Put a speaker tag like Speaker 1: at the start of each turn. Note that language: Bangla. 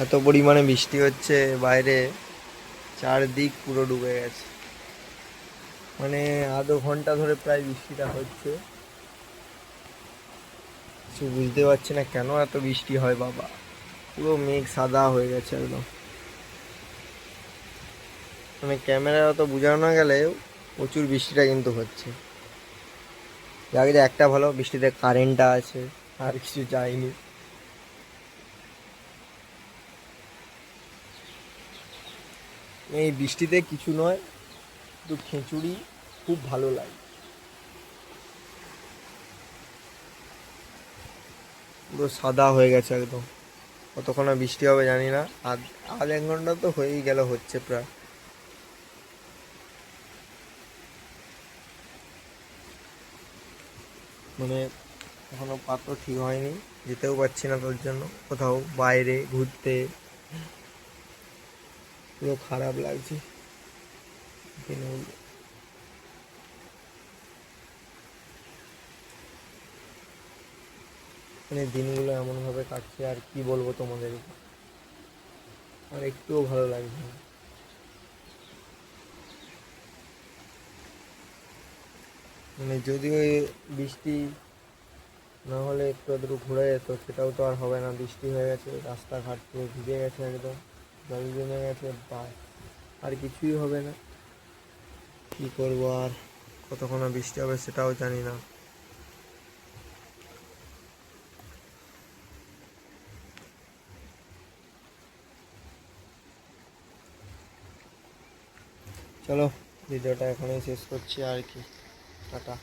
Speaker 1: এত পরিমাণে বৃষ্টি হচ্ছে, বাইরে চারদিক পুরো ডুবে গেছে। মানে আধো ঘণ্টা ধরে প্রায় বৃষ্টিটা হচ্ছে। কিছু বুঝতে পারছি না কেন এত বৃষ্টি হয় বাবা। পুরো মেঘ সাদা হয়ে গেছে একদম। মানে ক্যামেরা অত বোঝানো গেলেও প্রচুর বৃষ্টিটা কিন্তু হচ্ছে। যাকে যে একটা ভালো বৃষ্টিতে কারেন্টটা আছে, আর কিছু যায়নি। এই বৃষ্টিতে কিছু নয় শুধু খিচুড়ি খুব ভালো লাগে। পুরো সাদা হয়ে গেছে একদম। কতক্ষণ বৃষ্টি হবে জানি না। আধ আধ এক ঘণ্টা তো হয়েই গেল, হচ্ছে প্রায়। মানে এখনও পাত্র ঠিক হয়নি, যেতেও পারছি না তোর জন্য। কোথাও বাইরে, ঘুরতে। পুরো খারাপ লাগছে। মানে দিনগুলো এমনভাবে কাটছে, আর কি বলব তোমাদেরকে আর একটুও ভালো লাগছে না। মানে এই বৃষ্টি না হলে একটু আধটু ঘুরে যেত, সেটাও তো আর হবে না। বৃষ্টি হয়ে গেছে, রাস্তাঘাট পুরো ভিজে গেছে একদম। জল জমে গেছে আর কিছুই হবে না। কি করব আর? কতক্ষণ বৃষ্টি হবে সেটাও জানি না। চলো, ভিডিওটা এখানেই শেষ করছি। আর কি? টাটা।